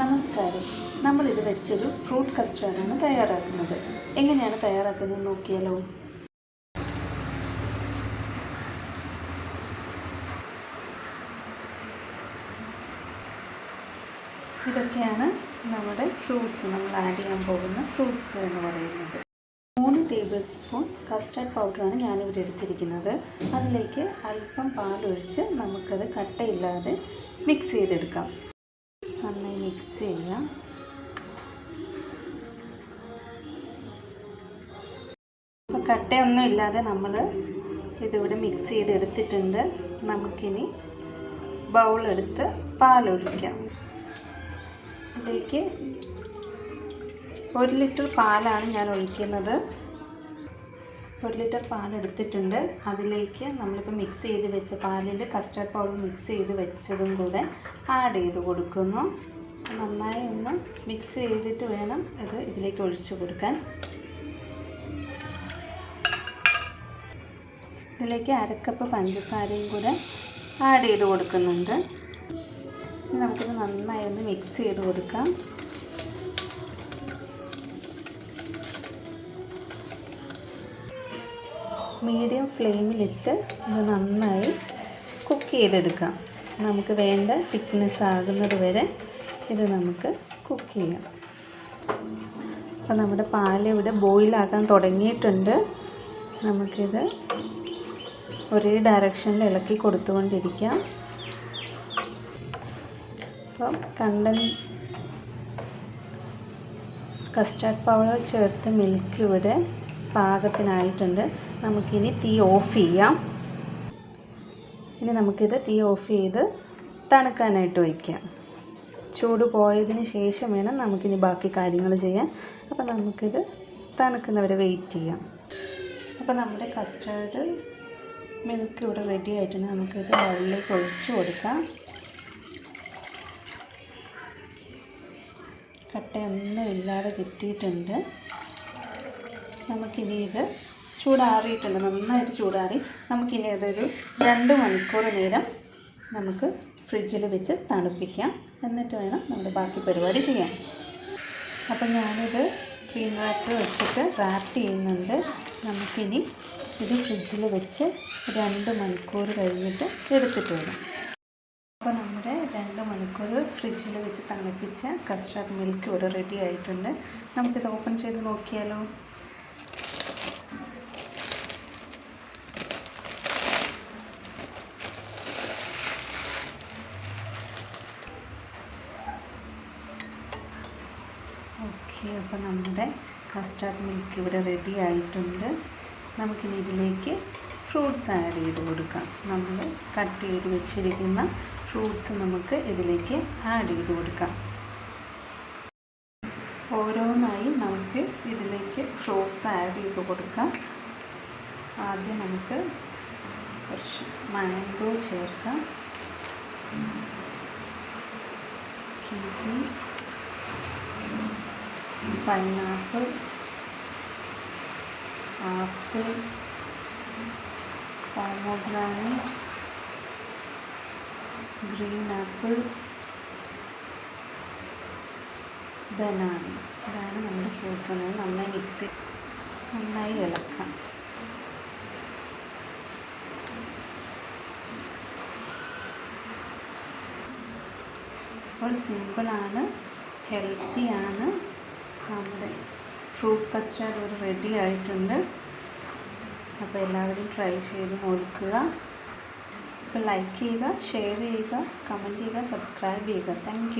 നമസ്കാരം. നമ്മൾ നമ്മളിത് വെച്ചൊരു ഫ്രൂട്ട് കസ്റ്റാർഡാണ് തയ്യാറാക്കുന്നത്. എങ്ങനെയാണ് തയ്യാറാക്കുന്നത് നോക്കിയാലോ? ഇതൊക്കെയാണ് നമ്മുടെ ഫ്രൂട്ട്സ്. നമ്മൾ ആഡ് ചെയ്യാൻ പോകുന്ന ഫ്രൂട്ട്സ് എന്ന് പറയുന്നത്. മൂന്ന് ടേബിൾ സ്പൂൺ കസ്റ്റാർഡ് പൗഡറാണ് ഞാനിവിടെ എടുത്തിരിക്കുന്നത്. അതിലേക്ക് അല്പം പാലൊഴിച്ച് നമുക്കത് കട്ടയില്ലാതെ മിക്സ് ചെയ്തെടുക്കാം. മിക്സ് ചെയ്യാം കട്ടയൊന്നും ഇല്ലാതെ നമ്മൾ ഇതിവിടെ മിക്സ് ചെയ്തെടുത്തിട്ടുണ്ട്. നമുക്കിനി ബൗളെടുത്ത് പാലൊഴിക്കാം. ഇതിലേക്ക് ഒരു ലിറ്റർ പാലാണ് ഞാൻ ഒഴിക്കുന്നത്. ഒരു ലിറ്റർ പാലെടുത്തിട്ടുണ്ട് അതിലേക്ക് നമ്മളിപ്പോൾ മിക്സ് ചെയ്ത് വെച്ച പാലിൽ കസ്റ്റർഡ് പൗഡർ മിക്സ് ചെയ്ത് വെച്ചതും കൂടെ ആഡ് ചെയ്ത് കൊടുക്കുന്നു. നന്നായി ഒന്ന് മിക്സ് ചെയ്തിട്ട് വേണം അത് ഇതിലേക്ക് ഒഴിച്ചു കൊടുക്കാൻ. ഇതിലേക്ക് അരക്കപ്പ് പഞ്ചസാരയും കൂടെ ആഡ് ചെയ്ത് കൊടുക്കുന്നുണ്ട്. നമുക്കിത് നന്നായി ഒന്ന് മിക്സ് ചെയ്ത് കൊടുക്കാം. മീഡിയം ഫ്ലെയിമിലിട്ട് ഇത് നന്നായി കുക്ക് ചെയ്തെടുക്കാം. നമുക്ക് വേണ്ട തിക്നെസ് ആകുന്നത് വരെ ഇത് നമുക്ക് കുക്ക് ചെയ്യാം. അപ്പോൾ നമ്മുടെ പാൽ ഇവിടെ ബോയിലാക്കാൻ തുടങ്ങിയിട്ടുണ്ട്. നമുക്കിത് ഒരേ ഡയറക്ഷനിൽ ഇളക്കി കൊടുത്തുകൊണ്ടിരിക്കാം. അപ്പം കണ്ടൻ കസ്റ്റാർഡ് പൗഡർ ചേർത്ത് മിൽക്ക് ഇവിടെ പാകത്തിനായിട്ടുണ്ട്. നമുക്കിനി തീ ഓഫ് ചെയ്യാം. ഇനി നമുക്കിത് തീ ഓഫ് ചെയ്ത് തണുക്കാനായിട്ട് വയ്ക്കാം ചൂട് പോയതിന് ശേഷം വേണം നമുക്കിനി ബാക്കി കാര്യങ്ങൾ ചെയ്യാൻ. അപ്പോൾ നമുക്കിത് തണുക്കുന്നവരെ വെയിറ്റ് ചെയ്യാം. അപ്പോൾ നമ്മുടെ കസ്റ്റാർഡ് മിൽക്ക് ഇവിടെ റെഡി ആയിട്ടുണ്ട്. നമുക്കിത് വെള്ളിലേക്ക് ഒഴിച്ചു കൊടുക്കാം. കട്ടയൊന്നും ഇല്ലാതെ കിട്ടിയിട്ടുണ്ട്. നമുക്കിനി ഇത് ചൂടാറിയിട്ടുണ്ട്. നന്നായിട്ട് ചൂടാറി. നമുക്കിനി അതൊരു രണ്ട് മണിക്കൂർ നേരം നമുക്ക് ഫ്രിഡ്ജിൽ വെച്ച് തണുപ്പിക്കാം. എന്നിട്ട് വേണം നമ്മൾ ബാക്കി പരിപാടി ചെയ്യാൻ. അപ്പം ഞാനിത് ക്രീം വാട്ടർ വെച്ചിട്ട് റാപ്പ് ചെയ്യുന്നുണ്ട്. നമുക്കിനി ഇത് ഫ്രിഡ്ജിൽ വെച്ച് രണ്ട് മണിക്കൂർ കഴിഞ്ഞിട്ട് എടുത്തിട്ട് വരാം. അപ്പോൾ നമ്മുടെ രണ്ട് മണിക്കൂർ ഫ്രിഡ്ജിൽ വെച്ച് തണുപ്പിച്ച കസ്റ്റാർഡ് മിൽക്ക് ഇവിടെ റെഡി ആയിട്ടുണ്ട്. നമുക്കിത് ഓപ്പൺ ചെയ്ത് നോക്കിയാലോ? ഓക്കെ അപ്പോൾ നമ്മുടെ കസ്റ്റാർഡ് മിൽക്ക് ഇവിടെ റെഡി ആയിട്ടുണ്ട്. നമുക്കിനി ഇതിലേക്ക് ഫ്രൂട്ട്സ് ആഡ് ചെയ്ത് കൊടുക്കാം. നമ്മൾ കട്ട് ചെയ്ത് വെച്ചിരിക്കുന്ന ഫ്രൂട്ട്സ് നമുക്ക് ഇതിലേക്ക് ആഡ് ചെയ്ത് കൊടുക്കാം. ഓരോന്നായി നമുക്ക് ഇതിലേക്ക് ഫ്രൂട്ട്സ് ആഡ് ചെയ്ത് കൊടുക്കാം. ആദ്യം നമുക്ക് കുറച്ച് മാംഗോ ചേർക്കാം. Kiwi pineapple apple pomegranate green apple banana. ഇതാണ് നമ്മുടെ ഫ്രൂട്ട്സ് എന്നത്. നന്നായി മിക്സ് നന്നായി ഇളക്കാം. അപ്പോൾ സിമ്പിളാണ് ഹെൽത്തിയാണ്. നമ്മുടെ ഫ്രൂട്ട് കസ്റ്റാർഡ് ഒരു റെഡി ആയിട്ടുണ്ട്. അപ്പോൾ എല്ലാവരും ട്രൈ ചെയ്ത് നോക്കുക. അപ്പോൾ ലൈക്ക് ചെയ്യുക ഷെയർ ചെയ്യുക കമന്റ് ചെയ്യുക സബ്സ്ക്രൈബ് ചെയ്യുക. താങ്ക്